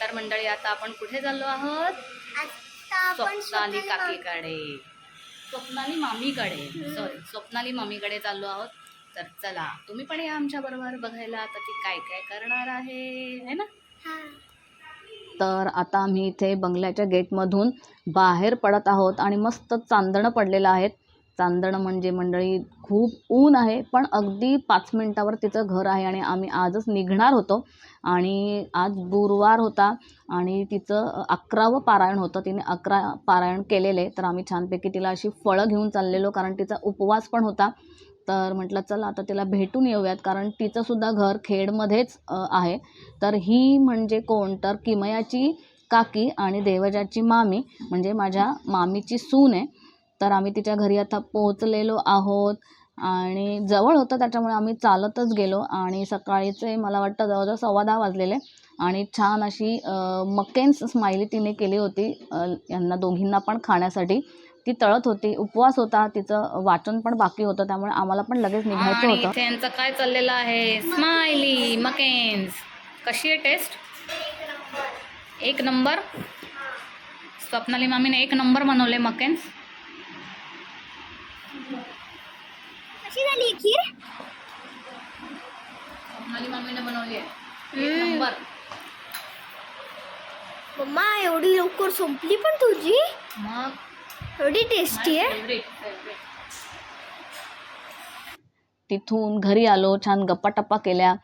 तर मंडळी आता आपण कुठे चाललो आहोत? स्वप्नाली काकीकडे. स्वप्नाली मामीकडे. सॉरी स्वप्नाली मामीकडे चाललो आहोत. तर चला तुम्ही पण या आमच्या बरोबर बघायला. आता ती काय काय करणार आहे है ना? हा. तर आता आम्ही इथे बंगल्याच्या गेटमधून बाहेर पडत आहोत आणि मस्त चांदणं पडलेलं आहेत. चांदण म्हणजे मंडळी खूप ऊन आहे पण अगदी पाच मिनटावर तिचं घर आहे आणि आम्ही आजच निघणार होतो. आणि आज गुरुवार होता आणि तिचं अकरावं पारायण होतं. तिने अकरा पारायण केलेले तर आम्ही छानपैकी तिला अशी फळं घेऊन चाललेलो कारण तिचा उपवास पण होता. तर म्हटलं चला आता तिला भेटून येऊयात कारण तिचंसुद्धा घर खेडमध्येच आहे. तर ही म्हणजे कोण? तर किमयाची काकी आणि देवजाची मामी म्हणजे माझ्या मामीची सून आहे. तर आम्ही तिच्या घरी आता पोहोचलेलो आहोत. आणि जवळ होतं त्याच्यामुळे आम्ही चालतच गेलो. आणि सकाळीचे मला वाटतं जवळजवळ सव्वा दहा वाजलेले. आणि छान अशी मकेन्स स्माइली तिने केली होती यांना दोघींना पण खाण्यासाठी. ती तळत होती उपवास होता तिचं वाचन पण बाकी होतं त्यामुळे आम्हाला पण लगेच निघायचं होतं. इथे यांचं काय चाललेलं आहे? स्माइली मकेन्स कशी आहे टेस्ट एक नंबर. स्वप्नाली मामीने एक नंबर बनवले मकेन्स झाली खीर स्वप्नाली मामीने बनवली आहे. एक नंबर. मम्मा एवढी लवकर संपली पण तुझी? मग? एवढी टेस्टी आहे? तिथून घरी आलो छान गप्पाटप्पा केल्या.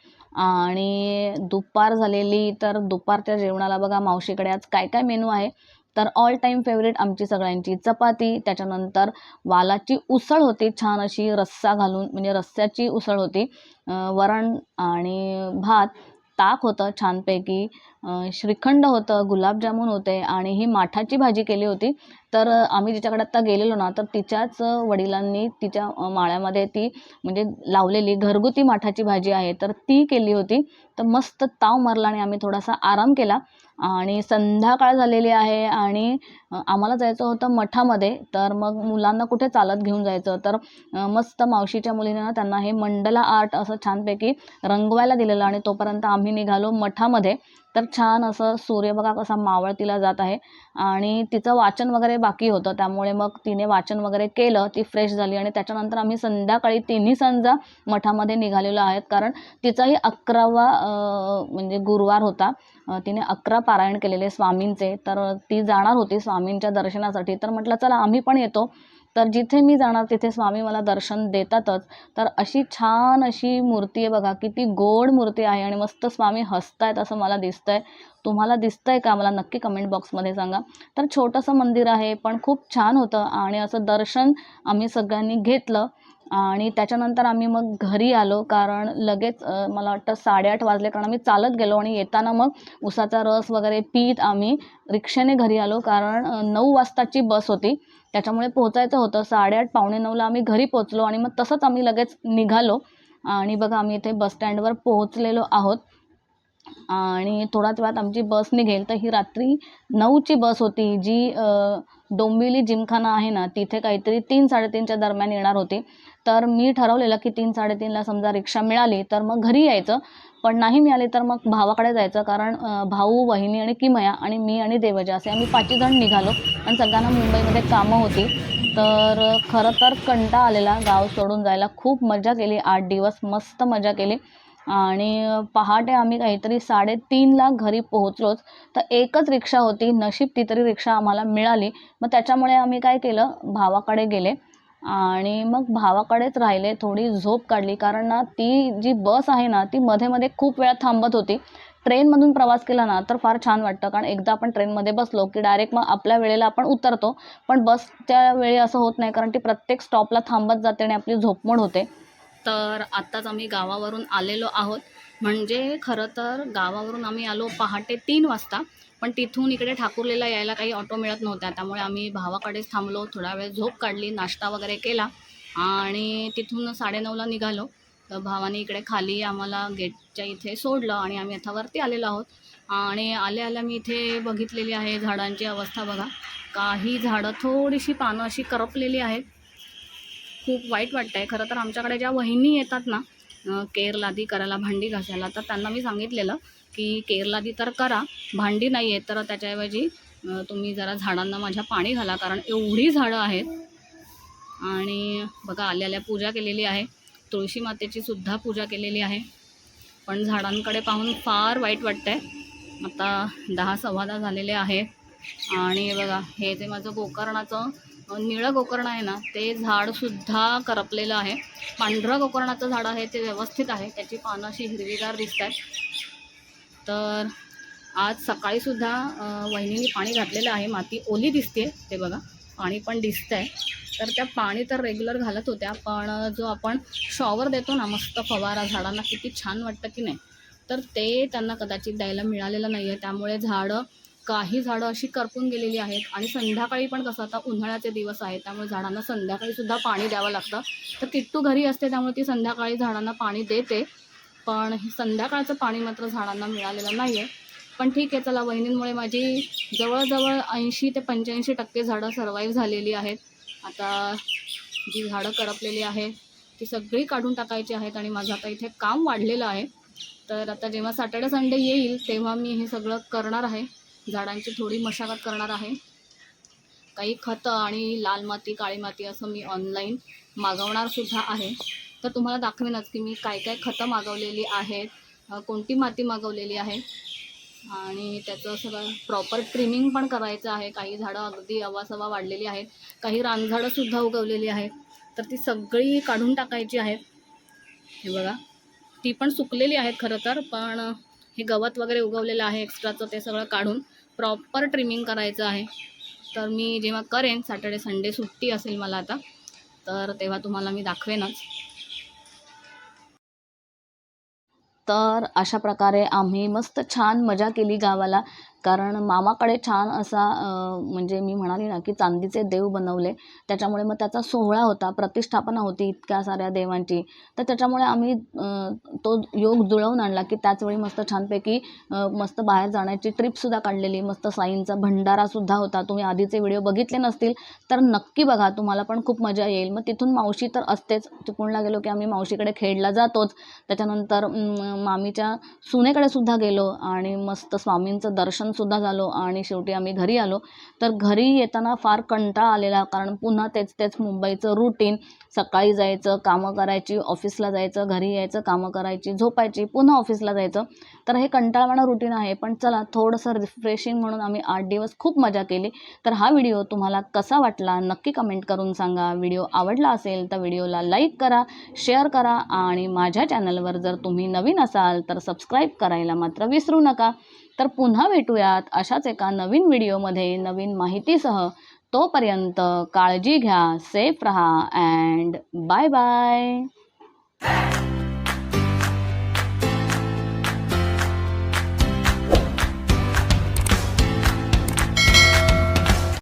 आणि दुपार झालेली तर दुपारच्या जेवणाला बघा मावशीकडे आज काय काय मेनू आहे? तर ऑल टाईम फेवरेट आमची सगळ्यांची. चपाती त्याच्यानंतर वालाची उसळ होती. छान अशी रस्सा घालून म्हणजे रस्स्याची उसळ होती. वरण आणि भात. ताक होतं छानपैकी. श्रीखंड होतं गुलाबजामुन होते आणि ही माठाची भाजी केली होती. तर आम्ही जिच्याकडे आत्ता गेलेलो ना तर तिच्याच वडिलांनी तिच्या माळ्यामध्ये ती म्हणजे लावलेली घरगुती माठाची भाजी आहे. तर ती केली होती. तर मस्त ताव मारला आणि आम्ही थोडासा आराम केला. आणि संध्याकाळ झालेली आहे आणि आम्हाला जायचं होतं मठामध्ये. तर मग मुलांना कुठे चालत घेऊन जायचं? तर मस्त मावशीच्या मुलीने ना त्यांना हे मंडला आर्ट असं छानपैकी रंगवायला दिलेलं आणि तोपर्यंत आम्ही निघालो मठामध्ये. तर छान असं सूर्य बघा कसा मावळतीला जात आहे. आणि तिचं वाचन वगैरे बाकी होतं. त्यामुळे मग तिने वाचन वगैरे केलं ती फ्रेश झाली. आणि त्याच्यानंतर आम्ही संध्याकाळी तिन्ही संजा मठामध्ये निघालेलो आहेत. कारण तिचाही अकरावा म्हणजे गुरुवार होता. तिने अकरा पारायण केलेले स्वामींचे. तर ती जाणार होती स्वामींच्या दर्शनासाठी. तर म्हटलं चला आम्ही पण येतो. तर जिथे मी जाणार तिथे स्वामी मला दर्शन देतातच. तर अशी छान अशी मूर्ती आहे बघा किती गोड मूर्ती आहे आणि मस्त स्वामी हसतायत असं मला दिसतंय. तुम्हाला दिसतंय का? मला नक्की कमेंट बॉक्समध्ये सांगा. तर छोटंसं मंदिर आहे पण खूप छान होतं आणि असं दर्शन आम्ही सगळ्यांनी घेतलं. आणि त्याच्यानंतर आम्ही मग घरी आलो कारण लगेच मला वाटतं साडेआठ वाजले कारण आम्ही चालत गेलो आणि येताना मग उसाचा रस वगैरे पीत आम्ही रिक्षेने घरी आलो कारण नऊ वाजताची बस होती. त्याच्यामुळे पोहोचायचं होतं. साडेआठ पावणे नऊला आम्ही घरी पोहोचलो आणि मग तसंच आम्ही लगेच निघालो. आणि बघा आम्ही इथे बसस्टँडवर पोहोचलेलो आहोत. आणि थोड्याच वेळात आमची बस निघेल. तर ही रात्री नऊची बस होती जी अ, डोंबिवली जिमखाना आहे ना तिथे काहीतरी तीन साडेतीनच्या दरम्यान येणार होते. तर मी ठरवलेलं की तीन साडेतीनला समजा रिक्षा मिळाली तर मग घरी यायचं. पण नाही मिळाली तर मग भावाकडे जायचं कारण भाऊ वहिनी आणि किमया आणि मी आणि देवजा असे आम्ही पाचही जण निघालो. आणि सगळ्यांना मुंबईमध्ये कामं होती. तर खरं तर कंटाळा आलेला गाव सोडून जायला खूप मजा केली. आठ दिवस मस्त मजा केली. आणि पहाटे आम्ही काहीतरी साडेतीनला घरी पोहोचलोच. तर एकच रिक्षा होती नशीब ती तरी रिक्षा आम्हाला मिळाली. मग त्याच्यामुळे आम्ही काय केलं भावाकडे गेले. आणि मग भावाकडेच राहिले थोडी झोप काढली. कारण ना ती जी बस आहे ना ती मध्ये मध्ये खूप वेळा थांबत होती. ट्रेनमधून प्रवास केला ना तर फार छान वाटतं. कारण एकदा आपण ट्रेनमध्ये बसलो की डायरेक्ट मग आपल्या वेळेला आपण उतरतो. पण बसच्या वेळी असं होत नाही कारण ती प्रत्येक स्टॉपला थांबत जाते आणि आपली झोपमोड होते. तर आत्ताच आम्ही गावावरून आलेलो आहोत. म्हणजे खरं तर गावावरून आम्ही आलो पहाटे तीन वाजता पण तिथून इकडे ठाकूरलेला यायला काही ऑटो मिळत नव्हत्या. त्यामुळे आम्ही भावाकडेच थांबलो थोडा वेळ झोप काढली नाश्ता वगैरे केला आणि तिथून साडेनऊला निघालो. तर भावाने इकडे खाली आम्हाला गेटच्या इथे सोडलं आणि आम्ही आता वरती आलेलो आहोत. आणि आल्या आल्या मी इथे बघितलेली आहे झाडांची अवस्था बघा. काही झाडं थोडीशी पानं अशी करपलेली आहेत. खूप वाईट वाटतं आहे खरं तर आमच्याकडे ज्या वहिनी येतात ना केरलादी करायला भांडी घासायला तर त्यांना मी सांगितलेलं की केरलादी तर करा भांडी नाही आहे तर त्याच्याऐवजी तुम्ही जरा झाडांना माझ्या पाणी घाला कारण एवढी झाडं आहेत. आणि बघा आल्या आल्या पूजा केलेली आहे. तुळशी मातेची सुद्धा पूजा केलेली आहे. पण झाडांकडे पाहून फार वाईट वाटतं आहे आता दहा सव्वा दहा झालेले आहेत. आणि बघा हे जे माझं गोकर्णाचं निळं गोकर्ण आहे ना ते झाडसुद्धा करपलेलं आहे. पांढरं गोकर्णाचं झाड आहे ते व्यवस्थित आहे. त्याची पानं अशी हिरवीगार दिसत आहेत. तर आज सकाळीसुद्धा वहिनीने पाणी घातलेलं आहे. माती ओली दिसते ते बघा. पाणी पण दिसतं आहे तर त्या पाणी तर रेग्युलर घालत होत्या पण जो आपण शॉवर देतो ना मस्त फवारा झाडांना किती छान वाटतं की नाही. तर ते त्यांना कदाचित द्यायला मिळालेलं नाही आहे त्यामुळे झाडं काही झाडं अशी करपून गेलेली आहेत आणि संध्याकाळी पण कसं आता उन्हाळ्याचे दिवस आहेत त्यामुळे झाडांना संध्याकाळीसुद्धा पाणी द्यावं लागतं. तर किट्टू घरी असते त्यामुळे ती संध्याकाळी झाडांना पाणी देते. पण हे संध्याकाळचं पाणी मात्र झाडांना मिळालेलं नाही आहे पण ठीक आहे चला वहिनींमुळे माझी जवळजवळ ऐंशी ते पंच्याऐंशी टक्के झाडं सर्वाईव्ह झालेली आहेत. आता जी झाडं करपलेली आहेत ती सगळी काढून टाकायची आहेत आणि माझं आता इथे काम वाढलेलं आहे. तर आता जेव्हा सॅटर्डे संडे येईल तेव्हा मी हे सगळं करणार आहे. झाडांची थोडी मशागत करणार आहे. काही खतं आणि लाल माती काळी माती असं मी ऑनलाईन मागवणारसुद्धा आहे. तर तुम्हाला दाखवेनच की मी काय काय खतं मागवलेली आहेत कोणती माती मागवलेली आहे. आणि त्याचं सगळं प्रॉपर ट्रिमिंग पण करायचं आहे. काही झाडं अगदी अवासवा वाढलेली आहेत. काही रानझाडंसुद्धा उगवलेली आहेत. तर ती सगळी काढून टाकायची आहेत. हे बघा. ती पण सुकलेली आहेत खरं तर पण हे गवत वगैरे उगवलेलं आहे. एक्स्ट्राचं ते सगळं काढून. प्रॉपर ट्रिमिंग करायचं आहे. तर मी जेव्हा करेन सॅटर्डे संडे सुट्टी असेल मला आता तर तेव्हा तुम्हाला मी दाखवेनच. तर अशा प्रकारे आम्ही मस्त छान मजा केली गावाला. कारण मामाकडे छान असा म्हणजे मी म्हणाली ना की चांदीचे देव बनवले. त्याच्यामुळे मग त्याचा सोहळा होता प्रतिष्ठापना होती इतक्या साऱ्या देवांची. तर त्याच्यामुळे आम्ही तो योग जुळवून आणला की त्याचवेळी मस्त छानपैकी मस्त बाहेर जाण्याची ट्रिपसुद्धा काढलेली. मस्त साईंचा भंडारासुद्धा होता. तुम्ही आधीचे व्हिडिओ बघितले नसतील तर नक्की बघा. तुम्हाला पण खूप मजा येईल. मग तिथून मावशी तर असतेच. चिपळूणला गेलो की आम्ही मावशीकडे खेळला जातोच. त्याच्यानंतर मामीच्या सुनेकडे सुद्धा गेलो आणि मस्त स्वामींचं दर्शन सुद्धा झालो आणि शेवटी आम्ही घरी आलो. तर घरी येताना फार कंटाळा आलेला कारण पुन्हा तेच तेच मुंबईचं रुटीन सकाळी जायचं कामं करायची ऑफिसला जायचं घरी यायचं कामं करायची झोपायची पुन्हा ऑफिसला जायचं. तर हे कंटाळवाणं रुटीन आहे पण चला थोडंसं रिफ्रेशिंग म्हणून आम्ही आठ दिवस खूप मजा केली. तर हा व्हिडिओ तुम्हाला कसा वाटला नक्की कमेंट करून सांगा. व्हिडिओ आवडला असेल तर व्हिडिओला लाईक करा शेअर करा आणि माझ्या चॅनलवर जर तुम्ही नवीन असाल तर सबस्क्राईब करायला मात्र विसरू नका. तर पुन्हा भेटूयात अशाच एका नवीन व्हिडिओमध्ये नवीन माहितीसह. तोपर्यंत काळजी घ्या सेफ रहा अँड बाय बाय